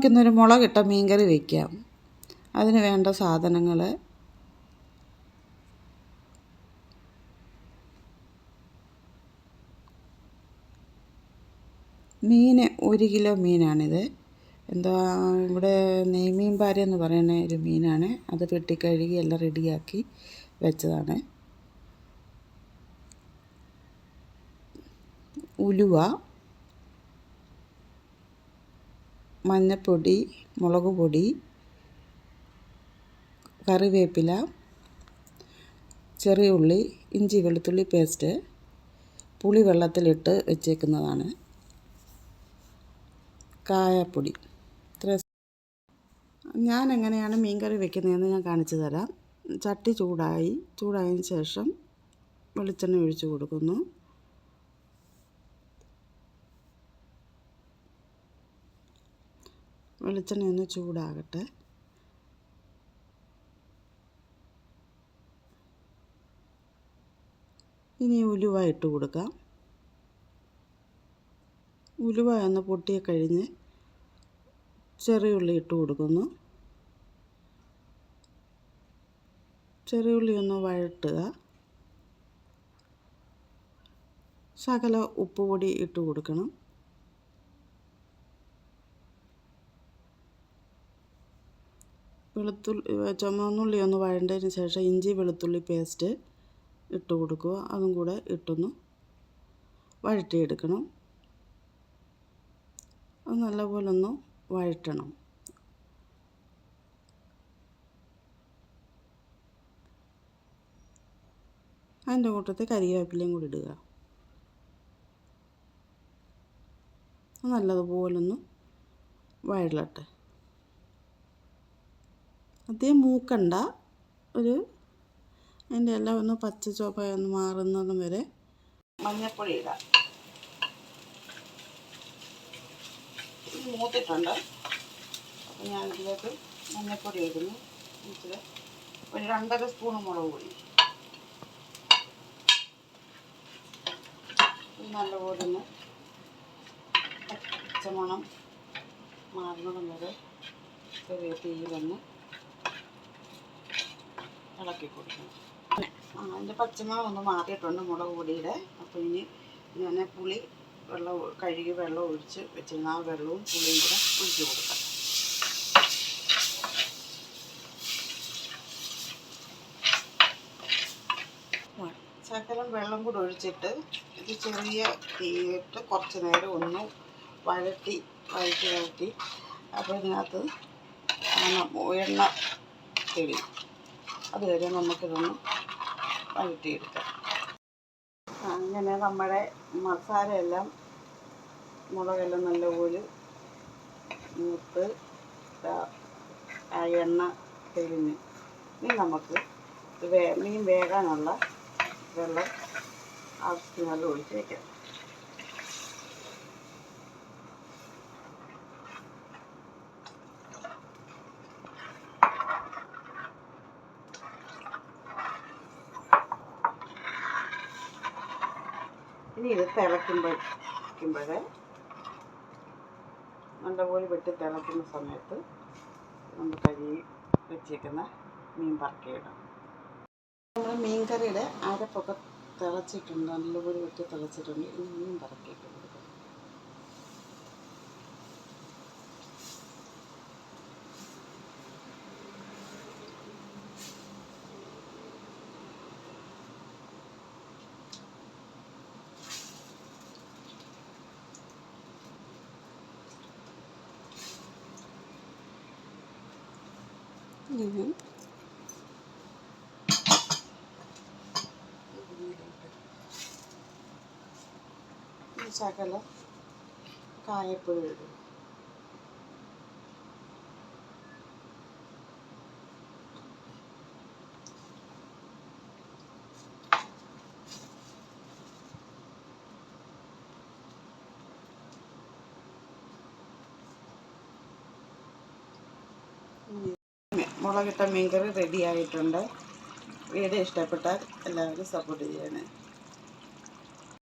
നമുക്കിന്നൊരു മുളകിട്ട മീൻകറി വയ്ക്കാം അതിന് വേണ്ട സാധനങ്ങൾ മീൻ ഒരു കിലോ മീനാണിത്. എന്താ ഇവിടെ നെയ്മീൻ പാര എന്ന് പറയുന്ന ഒരു മീനാണ്. അത് വെട്ടിക്കഴുകി എല്ലാം റെഡിയാക്കി വെച്ചതാണ്. ഉലുവ. മഞ്ഞൾപ്പൊടി മുളക് പൊടി കറിവേപ്പില ചെറിയ ഉള്ളി ഇഞ്ചി വെളുത്തുള്ളി പേസ്റ്റ് പുളി വെള്ളത്തിലിട്ട് വെച്ചേക്കുന്നതാണ്. കായപ്പൊടി. ഇത്ര. ഞാൻ എങ്ങനെയാണ് മീൻ കറി വെക്കുന്നതെന്ന് ഞാൻ കാണിച്ചു തരാം. ചട്ടി ചൂടായി. ചൂടായതിന് ശേഷം വെളിച്ചെണ്ണ ഒഴിച്ചു കൊടുക്കുന്നു. വെളിച്ചെണ്ണ ഒന്ന് ചൂടാകട്ടെ. ഇനി ഉലുവ ഇട്ട് കൊടുക്കാം. ഉലുവ ഒന്ന് പൊട്ടിയ കഴിഞ്ഞ് ചെറിയ ഉള്ളി ഇട്ട് കൊടുക്കുന്നു. ചെറിയ ഉള്ളി ഒന്ന് വഴട്ടുക. ശകല ഉപ്പുപൊടി ഇട്ട് കൊടുക്കണം. വെളുത്തുള്ളി ചുമന്നുള്ളി ഒന്ന് വഴണ്ടതിന് ശേഷം ഇഞ്ചി വെളുത്തുള്ളി പേസ്റ്റ് ഇട്ട് കൊടുക്കുക. അതും കൂടെ ഇട്ടൊന്ന് വഴറ്റിയെടുക്കണം. അത് നല്ലപോലെ ഒന്ന് വഴറ്റണം. അതിന്റെ കൂട്ടത്തിൽ കരിവേപ്പിലയും കൂടി ഇടുക. നല്ലതുപോലൊന്ന് വഴലട്ടെ അധികം മൂക്കണ്ട. ഒരു അതിന്റെ എല്ലാം ഒന്ന് പച്ച ചുവപ്പായി മാറുന്നതും വരെ മഞ്ഞപ്പൊടി ഇടാം. മൂത്തിട്ടുണ്ട്. അപ്പോൾ ഞാൻ ഇതിലേക്ക് മഞ്ഞപ്പൊടി ഇടുന്നു. ഇച്ചിരി ഒരു രണ്ടര സ്പൂൺ മുളക് പൊടി. നല്ലപോലെ ഒന്ന് പച്ചമണം മാറുന്നതും വരെ ചെറിയ തീയിലൊന്ന് ഇളക്കി കൊടുക്കണം. അതിന്റെ പച്ചമുളക് ഒന്ന് മാറിയിട്ടുണ്ട് മുളക് പൊടിയുടെ. അപ്പോൾ ഇനി ഞാൻ പുളി വെള്ളം കഴുകി വെള്ളം ഒഴിച്ച് വെച്ചിരുന്ന ആ വെള്ളവും പുളിയും കൂടെ ഒഴിച്ച് കൊടുക്കാം. ശകലം വെള്ളം കൂടെ ഒഴിച്ചിട്ട് ഇത് ചെറിയ തീയിട്ട് കുറച്ച് നേരം ഒന്ന് വഴറ്റി വഴറ്റി വഴറ്റി. അപ്പോൾ ഇതിനകത്ത് എണ്ണ തെളിയും അതുവരെ നമുക്കിതൊന്ന് വഴറ്റിയെടുക്കാം. അങ്ങനെ നമ്മുടെ മസാലയെല്ലാം മുളകെല്ലാം നല്ലപോലെ മൂത്ത് ആ എണ്ണ തെളിഞ്ഞ്. ഇനി നമുക്ക് വേ മീൻ വേകാനുള്ള വെള്ളം ആവശ്യത്തിന് ഒഴിച്ച് വയ്ക്കാം ഇനി ഇത് തിളയ്ക്കുമ്പോഴേ നല്ലപോലെ വെട്ടി തിളയ്ക്കുന്ന സമയത്ത് നമ്മൾ കഴുകി വെച്ചേക്കുന്ന മീൻ പറക്കിയിടാം നമ്മുടെ മീൻ കറിയുടെ അരപ്പൊക്കെ തിളച്ചിട്ടുണ്ട്. നല്ലപോലെ വെട്ടി തിളച്ചിട്ടുണ്ട്. ഇനി മീൻ പറക്കിയിട്ടുണ്ട് ശകലം കായപ്പൊടി ഇടും മുളകിട്ട മീൻകറി റെഡി ആയിട്ടുണ്ട്. വീഡിയോ ഇഷ്ടപ്പെട്ടാൽ എല്ലാവരും സപ്പോർട്ട് ചെയ്യണേ.